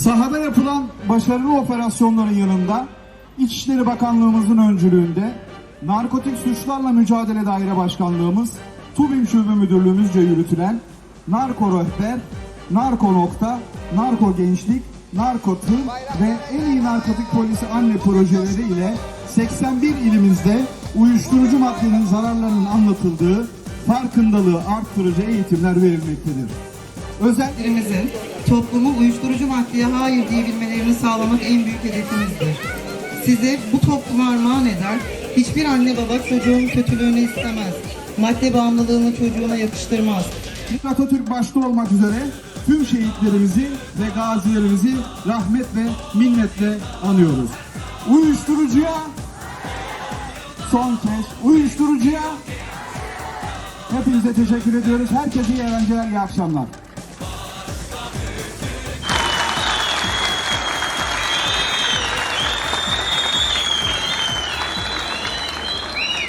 Sahada yapılan başarılı operasyonların yanında İçişleri Bakanlığımızın öncülüğünde Narkotik Suçlarla Mücadele Daire Başkanlığımız, TUBİM Şube Müdürlüğümüzce yürütülen Narko Rehber, Narko Nokta, Narko Gençlik, Narko Tır ve En İyi Narkotik Polisi Anne projeleri ile 81 ilimizde uyuşturucu maddenin zararlarının anlatıldığı farkındalığı arttırıcı eğitimler verilmektedir. Özel Gençlerimizin toplumu uyuşturucu maddeye hayır diyebilmelerini sağlamak en büyük hedefimizdir. Size bu topluma armağan eder, hiçbir anne baba çocuğun kötülüğünü istemez. Madde bağımlılığını çocuğuna yakıştırmaz. Atatürk başta olmak üzere tüm şehitlerimizi ve gazilerimizi rahmet ve minnetle anıyoruz. Uyuşturucuya son kez uyuşturucuya hepinize teşekkür ediyoruz. Herkese iyi eğlenceler, iyi akşamlar.